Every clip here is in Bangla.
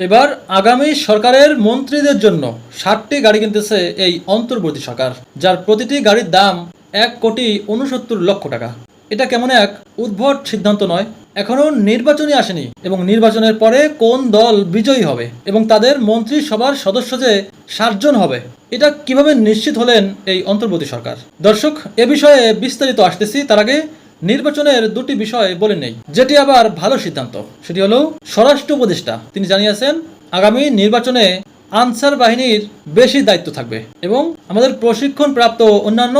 এবার আগামী সরকারের মন্ত্রীদের জন্য ষাটটি গাড়ি কিনতেছে এই অন্তর্বর্তী সরকার, যার প্রতিটি গাড়ির দাম এক কোটি উনসত্তর লক্ষ টাকা। এটা কেমন এক উদ্ভট সিদ্ধান্ত নয়? এখনও নির্বাচনই আসেনি এবং নির্বাচনের পরে কোন দল বিজয়ী হবে এবং তাদের মন্ত্রিসভার সদস্য যে সাতজন হবে, এটা কীভাবে নিশ্চিত হলেন এই অন্তর্বর্তী সরকার? দর্শক, এ বিষয়ে বিস্তারিত আসতেছি। তার আগে নির্বাচনের দুটি বিষয় বলে নেই, যেটি আবার ভালো সিদ্ধান্ত, সেটি হলো স্বরাষ্ট্র উপদেষ্টা। তিনি জানিয়েছেন, আগামী নির্বাচনে আনসার বাহিনীর বেশি দায়িত্ব থাকবে এবং আমাদের প্রশিক্ষণ প্রাপ্ত অন্যান্য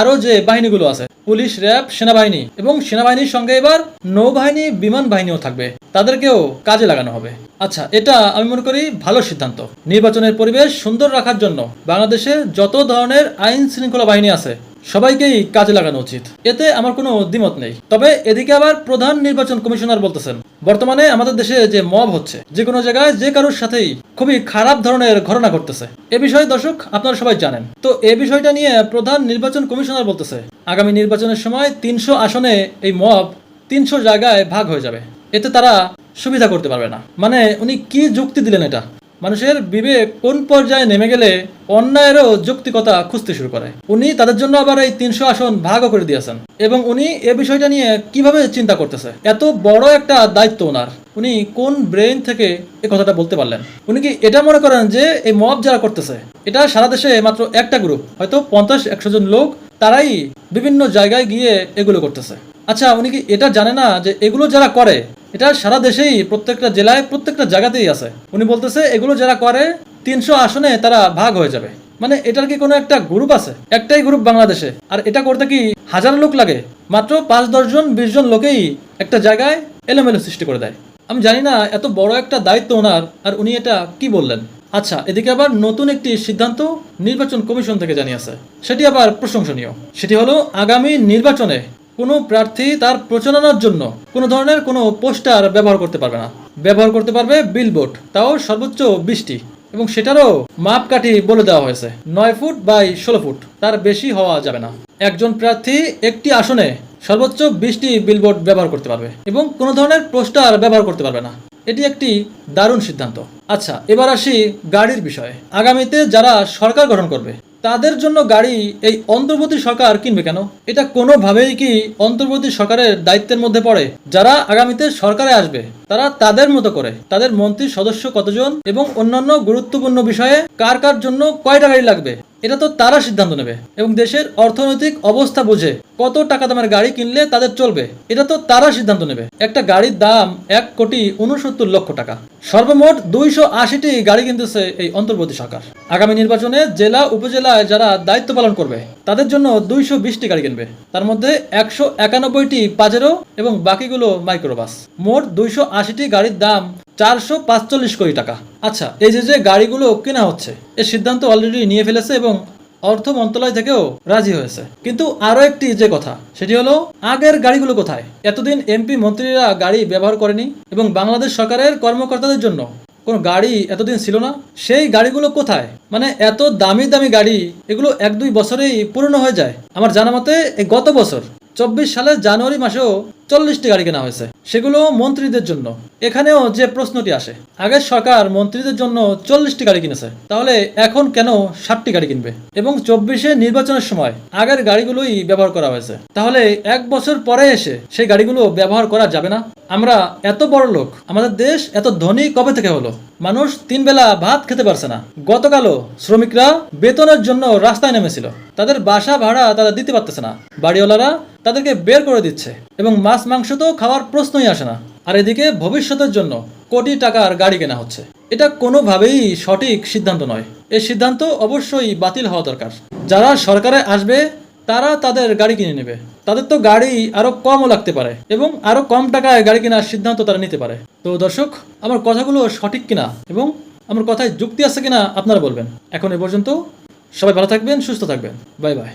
আরও যে বাহিনীগুলো আছে, পুলিশ, র্যাব, সেনাবাহিনী এবং সেনাবাহিনীর সঙ্গে এবার নৌবাহিনী, বিমান বাহিনীও থাকবে। তাদেরকেও কাজে লাগানো হবে। আচ্ছা এটা আমি মনে করি ভালো সিদ্ধান্ত। নির্বাচনের পরিবেশ সুন্দর রাখার জন্য বাংলাদেশে যত ধরনের আইন শৃঙ্খলা বাহিনী আছে সবাইকেই কাজে লাগানো উচিত। এতে আমার কোনো দ্বিমত নেই। তবে এদিকে আবার প্রধান নির্বাচন কমিশনার বলতেছেন, বর্তমানে আমাদের দেশে যে মব হচ্ছে, যে কোনো জায়গায় যে কারোর সাথেই খুবই খারাপ ধরনের ঘটনা ঘটতেছে। এ বিষয়ে দর্শক, আপনারা সবাই জানেন। তো এ বিষয়টা নিয়ে প্রধান নির্বাচন কমিশনার বলতেছে, আগামী নির্বাচনের সময় তিনশো আসনে এই মব তিনশো জায়গায় ভাগ হয়ে যাবে। এতে তারা সুবিধা করতে পারবে না। মানে উনি কি যুক্তি দিলেন এটা? মানুষের বিবেক কোন পর্যায়ে নেমে গেলে অন্যায়েরও যৌক্তিকতা খুঁজতে শুরু করে। উনি তাদের জন্য আবার এই তিনশো আসন ভাগও করে দিয়েছেন। এবং উনি এ বিষয়টা নিয়ে কীভাবে চিন্তা করতেছে? এত বড় একটা দায়িত্ব ওনার। উনি কোন ব্রেন থেকে এ কথাটা বলতে পারলেন? উনি কি এটা মনে করেন যে এই মব যারা করতেছে, এটা সারা দেশে মাত্র একটা গ্রুপ হয়তো পঞ্চাশ, একশো জন লোক, তারাই বিভিন্ন জায়গায় গিয়ে এগুলো করতেছে। আচ্ছা উনি কি এটা জানে না যে এগুলো যারা করে, এটা সারা দেশেই প্রত্যেকটা জেলায় প্রত্যেকটা জায়গাতেই আছে? উনি বলতেছে, এগুলো যারা করে তিনশো আসনে তারা ভাগ হয়ে যাবে। মানে এটার কি কোনো একটা গ্রুপ আছে? একটাই গ্রুপ বাংলাদেশে। আর এটা করতে কি হাজার লোক লাগে? মাত্র পাঁচ দশজন বিশ জন লোকেই একটা জায়গায় এলোমেলো সৃষ্টি করে দেয়। আমি জানি না, এত বড় একটা দায়িত্ব ওনার, আর উনি এটা কি বললেন? আচ্ছা এদিকে আবার নতুন একটি সিদ্ধান্ত নির্বাচন কমিশন থেকে জানিয়েছে। সেটি আবার প্রশংসনীয়। সেটি হলো, আগামী নির্বাচনে কোনো প্রার্থী তার প্রচারণার জন্য কোনো ধরনের কোনো পোস্টার ব্যবহার করতে পারবে না। ব্যবহার করতে পারবে বিলবোর্ড তাও সর্বোচ্চ বিশটি। এবং সেটারও মাপকাঠি বলে দেওয়া হয়েছে। নয় ফুট বাই ষোলো ফুট। তার বেশি হওয়া যাবে না। একজন প্রার্থী একটি আসনে সর্বোচ্চ বিশটি বিলবোর্ড ব্যবহার করতে পারবে এবং কোনো ধরনের পোস্টার ব্যবহার করতে পারবে না। এটি একটি দারুণ সিদ্ধান্ত। আচ্ছা এবার আসি গাড়ির বিষয়ে। আগামীতে যারা সরকার গঠন করবে তাদের জন্য গাড়ি এই অন্তর্বর্তী সরকার কিনবে কেন? এটা কোনোভাবেই কি অন্তর্বর্তী সরকারের দায়িত্বের মধ্যে পড়ে? যারা আগামীতে সরকারে আসবে, তারা তাদের মতো করে, তাদের মন্ত্রী সদস্য কতজন এবং অন্যান্য গুরুত্বপূর্ণ বিষয়ে কার কার জন্য কয়টা গাড়ি লাগবে? এটা তো তারা সিদ্ধান্ত নেবে। এবং দেশের অর্থনৈতিক অবস্থা বুঝে কত টাকা দামের গাড়ি কিনলে তাদের চলবে। এটা তো তারা সিদ্ধান্ত নেবে। একটা গাড়ির দাম এক কোটি উনসত্তর লক্ষ টাকা। সর্বমোট দুইশো আশিটি গাড়ি কিনতেছে এই অন্তর্বর্তী সরকার। আগামী নির্বাচনে জেলা, উপজেলায় যারা দায়িত্ব পালন করবে, তাদের জন্য দুইশো বিশটি গাড়ি কিনবে। তার মধ্যে একশো একানব্বইটি পাজেরো এবং বাকিগুলো মাইক্রোবাস। মোট দুইশো আশিটি গাড়ির দাম চারশো পাঁচচল্লিশ কোটি টাকা। আচ্ছা এই যে যে গাড়িগুলো কেনা হচ্ছে, এর সিদ্ধান্ত অলরেডি নিয়ে ফেলেছে এবং অর্থ মন্ত্রণালয় থেকেও রাজি হয়েছে। কিন্তু আরও একটি যে কথা, সেটি হলো, আগের গাড়িগুলো কোথায়? এতদিন এমপি মন্ত্রীরা গাড়ি ব্যবহার করেনি এবং বাংলাদেশ সরকারের কর্মকর্তাদের জন্য কোনো গাড়ি এতদিন ছিল না। সেই গাড়িগুলো কোথায়? মানে এত দামি দামি গাড়ি, এগুলো এক দুই বছরেই পুরনো হয়ে যায়। আমার জানা মতে গত বছর, চব্বিশ সালের জানুয়ারি মাসেও চল্লিশটি গাড়ি কেনা হয়েছে। সেগুলো মন্ত্রীদের জন্য। এখানেও যে প্রশ্নটি আসে আগের সরকার মন্ত্রীদের জন্য চল্লিশটি গাড়ি কিনেছে, তাহলে এখন কেন ষাটটি গাড়ি কিনবে? এবং চব্বিশে নির্বাচনের সময় আগের গাড়িগুলোই ব্যবহার করা হয়েছে। তাহলে এক বছর পরে এসে সেই গাড়িগুলো ব্যবহার করা যাবে না? আমরা এত বড় লোক, আমাদের দেশ এত ধনী কবে থেকে হলো? মানুষ তিন বেলা ভাত খেতে পারছে না। গতকালও শ্রমিকরা বেতনের জন্য রাস্তায় নেমেছিল। তাদের বাসা ভাড়া তারা দিতে পারতেছে না। বাড়িওয়ালারা তাদেরকে বের করে দিচ্ছে। এবং মাছ মাংস তো খাওয়ার প্রশ্নই আসে না। আর এদিকে ভবিষ্যতের জন্য কোটি টাকার গাড়ি কেনা হচ্ছে। এটা কোনোভাবেই সঠিক সিদ্ধান্ত নয়। এই সিদ্ধান্ত অবশ্যই বাতিল হওয়া দরকার। যারা সরকারে আসবে, তারা তাদের গাড়ি কিনে নেবে। তাদের তো গাড়ি আরও কমও লাগতে পারে এবং আরও কম টাকায় গাড়ি কেনার সিদ্ধান্ত তারা নিতে পারে। তো দর্শক, আমার কথাগুলো সঠিক কিনা এবং আমার কথায় যুক্তি আছে কিনা আপনারা বলবেন। এখন এ পর্যন্ত সবাই ভালো থাকবেন, সুস্থ থাকবেন। Bye bye.